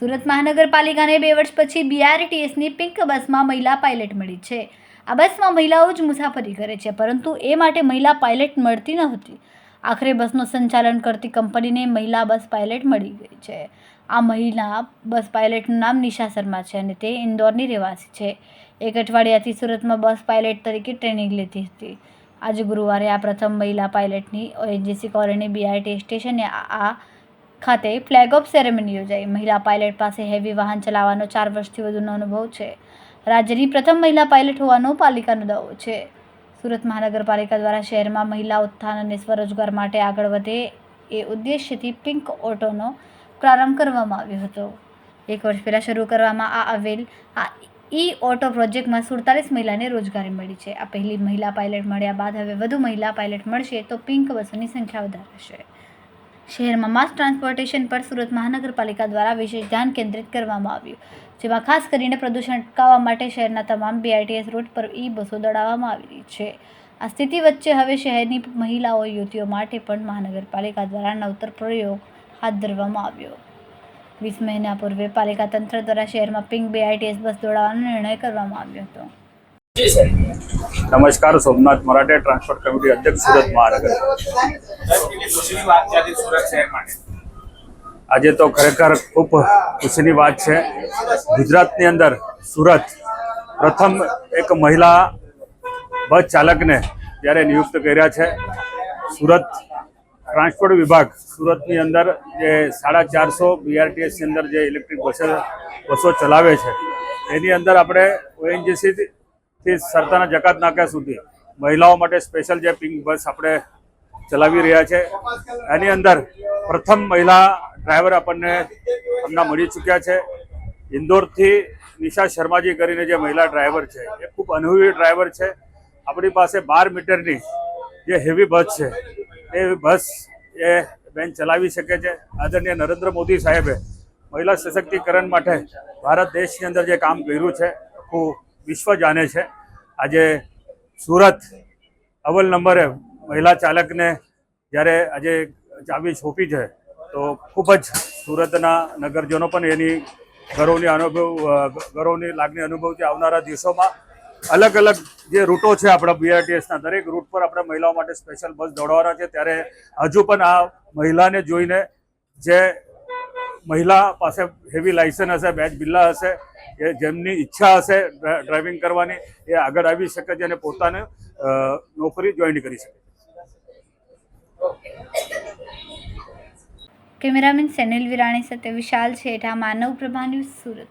સુરત મહાનગરપાલિકાને બે વર્ષ પછી બીઆરટીએસની પિંક બસમાં મહિલા પાયલટ મળી છે. આ બસમાં મહિલાઓ જ મુસાફરી કરે છે, પરંતુ એ માટે મહિલા પાયલટ મળતી નહોતી. આખરે બસનું સંચાલન કરતી કંપનીને મહિલા બસ પાયલટ મળી ગઈ છે. આ મહિલા બસ પાયલટનું નામ નિશા શર્મા છે અને તે ઇન્દોરની રહેવાસી છે. એક અઠવાડિયાથી સુરતમાં બસ પાયલટ તરીકે ટ્રેનિંગ લેતી હતી. આજે ગુરુવારે આ પ્રથમ મહિલા પાયલટની ઓએનજીસી કોલોની બીઆરટી સ્ટેશને આ ખાતે ફ્લેગ ઓફ સેરેમની યોજાઈ. મહિલા પાયલટ પાસે હેવી વાહન ચલાવવાનો ચાર વર્ષથી વધુનો અનુભવ છે. રાજ્યની પ્રથમ મહિલા પાયલટ હોવાનો પાલિકાનો દાવો છે. સુરત મહાનગરપાલિકા દ્વારા શહેરમાં મહિલા ઉત્થાન અને સ્વરોજગાર માટે આગળ વધે એ ઉદ્દેશ્યથી પિંક ઓટોનો પ્રારંભ કરવામાં આવ્યો હતો. એક વર્ષ પહેલાં શરૂ કરવામાં આવેલ આ ઈ ઓટો પ્રોજેક્ટમાં સુડતાલીસ મહિલાને રોજગારી મળી છે. આ પહેલી મહિલા પાયલટ મળ્યા બાદ હવે વધુ મહિલા પાયલટ મળશે તો પિંક બસોની સંખ્યા વધારશે. શહેરમાં માસ ટ્રાન્સપોર્ટેશન પર સુરત મહાનગરપાલિકા દ્વારા વિશેષ ધ્યાન કેન્દ્રિત કરવામાં આવ્યું, જેમાં ખાસ કરીને પ્રદૂષણ અટકાવવા માટે શહેરના તમામ બીઆરટીએસ રૂટ પર ઈ બસો દોડાવવામાં આવી છે. આ સ્થિતિ વચ્ચે હવે શહેરની મહિલાઓ યુવતીઓ માટે પણ મહાનગરપાલિકા દ્વારા નવતર પ્રયોગ હાથ ધરવામાં આવ્યો. વીસ મહિના પૂર્વે પાલિકા તંત્ર દ્વારા શહેરમાં પિંક બીઆરટીએસ બસ દોડાવવાનો નિર્ણય કરવામાં આવ્યો હતો. નમસ્કાર સોમનાથ મરાઠે ટ્રાન્સપોર્ટ કમિટી અધ્યક્ષ સુરત મહાનગર. ખુશીની વાત છે આજે સુરત શહેર આજે તો ખરેખર ખૂબ ખુશીની વાત છે. ગુજરાતની અંદર સુરત પ્રથમ એક મહિલા બસ ચાલકને જ્યારે નિયુક્ત કર્યા છે. સુરત ટ્રાન્સપોર્ટ વિભાગ સુરતની અંદર જે સાડા ચારસો બીઆરટીએસની અંદર જે ઇલેક્ટ્રિક બસો બસો ચલાવે છે, એની અંદર આપણે ઓએનજીસીથી સરતાના જકાત નાકા સુધી મહિલાઓ માટે સ્પેશિયલ જે પિંક બસ આપણે ચલાવી રહ્યા છે. એની અંદર પ્રથમ મહિલા ડ્રાઈવર આપણને હમણાં મળી ચૂક્યા છે. ઇન્દોરથી નિશા શર્માજી કરીને જે મહિલા ડ્રાઈવર છે, એ ખૂબ અનુભવી ડ્રાઈવર છે. આપણી પાસે બાર મીટરની જે હેવી બસ છે એ બસ એ બેન ચલાવી શકે છે. આદરણીય નરેન્દ્ર મોદી સાહેબે મહિલા સશક્તિકરણ માટે ભારત દેશની અંદર જે કામ કર્યું છે, આખું વિશ્વ જાણે છે. આજે સુરત અવ્વલ નંબરે મહિલા ચાલકને જ્યારે આજે ચાવી સોંપી છે, તો ખૂબ જ સુરતના નગરજનો પણ એની ગૌરવની અનુભવ ગૌરવની લાગણી અનુભવથી આવનારા દિવસોમાં અલગ અલગ જે રૂટો છે આપણા બીઆરટીએસના દરેક રૂટ પર આપણે મહિલાઓ માટે સ્પેશિયલ બસ દોડવાના છે. ત્યારે હજુ પણ આ મહિલાને જોઈને જે મહિલા પાસે હેવી લાયસન્સ હશે બેચ બિલ્લા હશે, એ જેમની ઈચ્છા હશે ડ્રાઇવિંગ કરવાની, એ આગળ આવી શકે છે અને પોતાને નોકરી જોઈન કરી શકે કેમેરામેન સેનિલ વિરાણી સાથે વિશાલ છેઠા માનવ પ્રભા ન્યૂઝ સુરત.